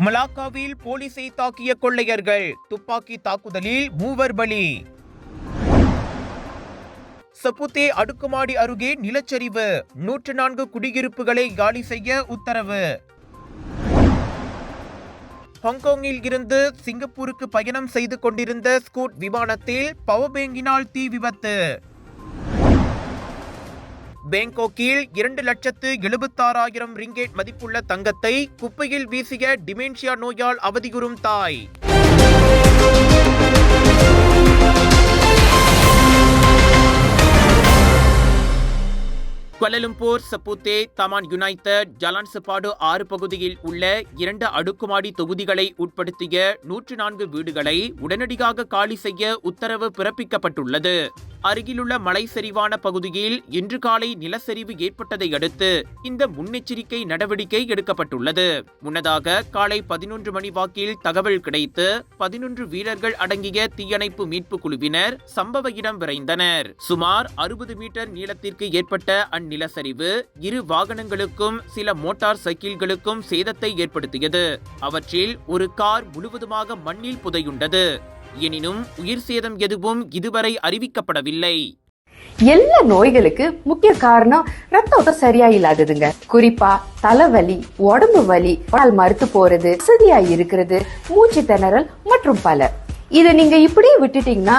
மலாக்காவில் போலீசை தாக்கிய கொள்ளையர்கள் துப்பாக்கி தாக்குதலில் மூவர் பலி. சப்புத்தே அடுக்குமாடி அருகே நிலச்சரிவு. நூற்று நான்கு குடியிருப்புகளை காலி செய்ய உத்தரவு. ஹாங்காங்கில் இருந்து சிங்கப்பூருக்கு பயணம் செய்து கொண்டிருந்த ஸ்கூட் விமானத்தில் பவர் பேங்கினால் தீ விபத்து. பேங்காக்கில் இரண்டு லட்சத்து எழுபத்தாறாயிரம் ரிங்கேட் மதிப்புள்ள தங்கத்தை குப்பையில் வீசிய டிமென்ஷியா நோயால் அவதியுறும் தாய். Kuala Lumpur Seputeh Taman United Jalan Sepadu ஆறு பகுதியில் உள்ள இரண்டு அடுக்குமாடி தொகுதிகளை உட்படுத்திய நூற்று நான்கு வீடுகளை உடனடியாக காலி செய்ய உத்தரவு பிறப்பிக்கப்பட்டுள்ளது. அருகிலுள்ள மலை சரிவான பகுதியில் இன்று காலை நிலச்சரிவு ஏற்பட்டதை அடுத்து இந்த முன்னெச்சரிக்கை நடவடிக்கை எடுக்கப்பட்டுள்ளது. முன்னதாக காலை பதினொன்று மணி வாக்கில் தகவல் கிடைத்து பதினொன்று வீரர்கள் அடங்கிய தீயணைப்பு மீட்பு குழுவினர் சம்பவ இடம் விரைந்தனர். சுமார் அறுபது மீட்டர் நீளத்திற்கு ஏற்பட்ட அந்நிலச்சரிவு இரு வாகனங்களுக்கும் சில மோட்டார் சைக்கிள்களுக்கும் சேதத்தை ஏற்படுத்தியது. அவற்றில் ஒரு கார் முழுவதுமாக மண்ணில் புதையுண்டது. எனினும் உயிர் சேதம் எதுவும் இதுவரை அறிவிக்கப்படவில்லை. எல்லா நோய்களுக்கு முக்கிய காரணம் ரத்த ஓட்டம் சரியா இல்லாததுங்க குறிப்பா தலைவலி உடம்பு வலி உடல் மறுத்து போறது வசதியா இருக்கிறது மூச்சு திணறல் மற்றும் பல. இதை நீங்க இப்படியே விட்டுட்டீங்கன்னா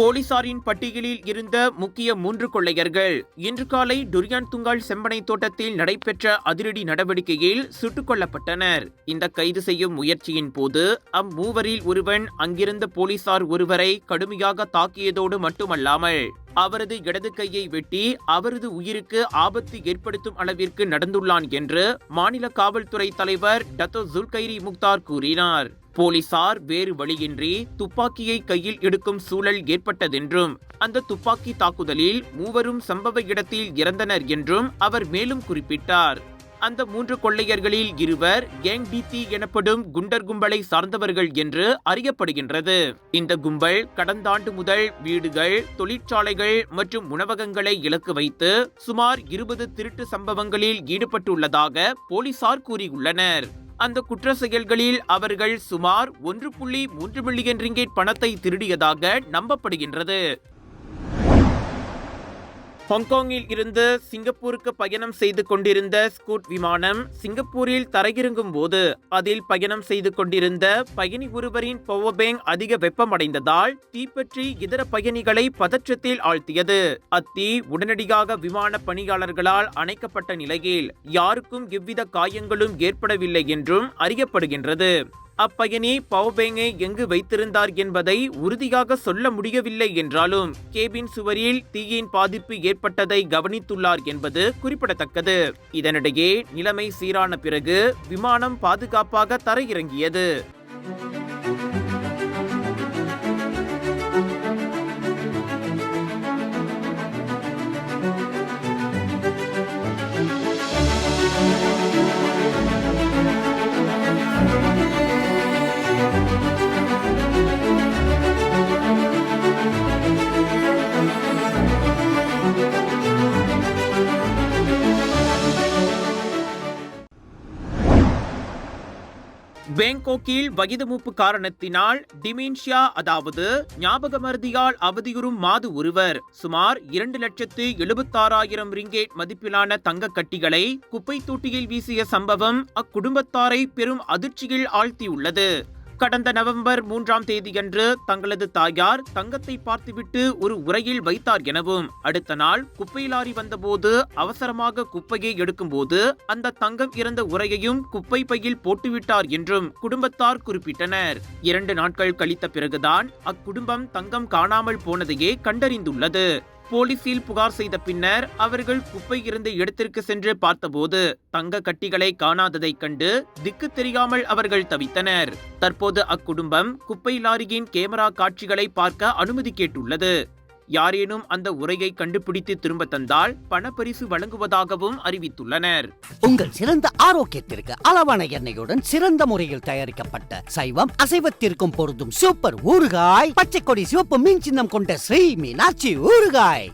போலீசாரின் பட்டியலில் இருந்த முக்கிய மூன்று கொள்ளையர்கள். இன்று காலை டுரியான் துங்கால் செம்பனை தோட்டத்தில் நடைபெற்ற அதிரடி நடவடிக்கையில் சுட்டுக் கொல்லப்பட்டனர். இந்த கைது செய்யும் முயற்சியின் போது அம்மூவரில் ஒருவன் அங்கிருந்த போலீசார் ஒருவரை கடுமையாக தாக்கியதோடு மட்டுமல்லாமல் அவரது இடது கையை வெட்டி அவரது உயிருக்கு ஆபத்து ஏற்படுத்தும் அளவிற்கு நடந்துள்ளான் என்று மாநில காவல்துறை தலைவர் டத்தோ ஜுல்கைரி முக்தார் கூறினார். போலீசார் வேறு வழியின்றி துப்பாக்கியை கையில் எடுக்கும் சூழல் ஏற்பட்டதென்றும் அந்த துப்பாக்கி தாக்குதலில் மூவரும் சம்பவ இடத்தில் இறந்தனர் என்றும் அவர் மேலும் குறிப்பிட்டார். அந்த மூன்று கொள்ளையர்களில் இருவர் கேங் டித்தி எனப்படும் குண்டர் கும்பலை சார்ந்தவர்கள் என்று அறியப்படுகின்றது. இந்த கும்பல் கடந்த ஆண்டு முதல் வீடுகள் தொழிற்சாலைகள் மற்றும் உணவகங்களை இலக்கு வைத்து சுமார் இருபது திருட்டு சம்பவங்களில் ஈடுபட்டுள்ளதாக போலீசார் கூறியுள்ளனர். அந்த குற்ற செயல்களில் அவர்கள் சுமார் ஒன்று புள்ளி மூன்று மில்லியன் ரிங்கேட் பணத்தை திருடியதாக நம்பப்படுகின்றது. ஹாங்காங்கில் இருந்து சிங்கப்பூருக்கு பயணம் செய்து கொண்டிருந்த ஸ்கூட் விமானம் சிங்கப்பூரில் தரையிறங்கும் போது அதில் பயணம் செய்து கொண்டிருந்த பயணி ஒருவரின் பவர் பேங்க் அதிக வெப்பமடைந்ததால் தீப்பற்றி இதர பயணிகளை பதற்றத்தில் ஆழ்த்தியது. அத்தீ உடனடியாக விமான பணியாளர்களால் அணைக்கப்பட்ட நிலையில் யாருக்கும் எவ்வித காயங்களும் ஏற்படவில்லை என்றும் அறியப்படுகின்றது. அப்பயணி பவபேங்கை எங்கு வைத்திருந்தார் என்பதை உறுதியாக சொல்ல முடியவில்லை என்றாலும் கேபின் சுவரில் தீயின் பாதிப்பு ஏற்பட்டதை கவனித்துள்ளார் என்பது குறிப்பிடத்தக்கது. இதனிடையே நிலைமை சீரான பிறகு விமானம் பாதுகாப்பாக தரையிறங்கியது. பேங்காக்கில் வயது மூப்பு காரணத்தினால் டிமென்ஷியா அதாவது ஞாபக மருதியால் அவதியுறும் மாது ஒருவர் சுமார் இரண்டு லட்சத்து எழுபத்தாறாயிரம் ரிங்கேட் மதிப்பிலான தங்க கட்டிகளை குப்பை தொட்டியில் வீசிய சம்பவம் அக்குடும்பத்தாரை பெரும் அதிர்ச்சியில் ஆழ்த்தியுள்ளது. கடந்த நவம்பர் மூன்றாம் தேதியன்று தங்களது தாயார் தங்கத்தை பார்த்துவிட்டு ஒரு உரையில் வைத்தார் எனவும் அடுத்த நாள் குப்பை லாரி வந்தபோது அவசரமாக குப்பையை எடுக்கும்போது அந்த தங்கம் இறந்த உரையையும் குப்பை பையில் போட்டுவிட்டார் என்றும் குடும்பத்தார் குறிப்பிட்டனர். இரண்டு நாட்கள் கழித்த பிறகுதான் அக்குடும்பம் தங்கம் காணாமல் போனதையே கண்டறிந்துள்ளது. போலீசில் புகார் செய்த பின்னர் அவர்கள் குப்பை இருந்த இடத்திற்கு சென்று பார்த்தபோது தங்க கட்டிகளை காணாததைக் கண்டு திக்கு தெரியாமல் அவர்கள் தவித்தனர். தற்போது அக்குடும்பம் குப்பை லாரியின் கேமரா காட்சிகளை பார்க்க அனுமதி கேட்டுள்ளது. யாரேனும் அந்த உரையை கண்டுபிடித்து திரும்ப தந்தால் பணப்பரிசு வழங்குவதாகவும் அறிவித்துள்ளனர். உங்கள் சிறந்த ஆரோக்கியத்திற்கு அளவான எண்ணெயுடன் சிறந்த முறையில் தயாரிக்கப்பட்ட சைவம் அசைவத்திற்கும் பொருந்தும் சூப்பர் ஊறுகாய் பச்சை கொடி சிவப்பு மீன் சின்னம் கொண்ட ஸ்ரீ மீனாட்சி ஊறுகாய்.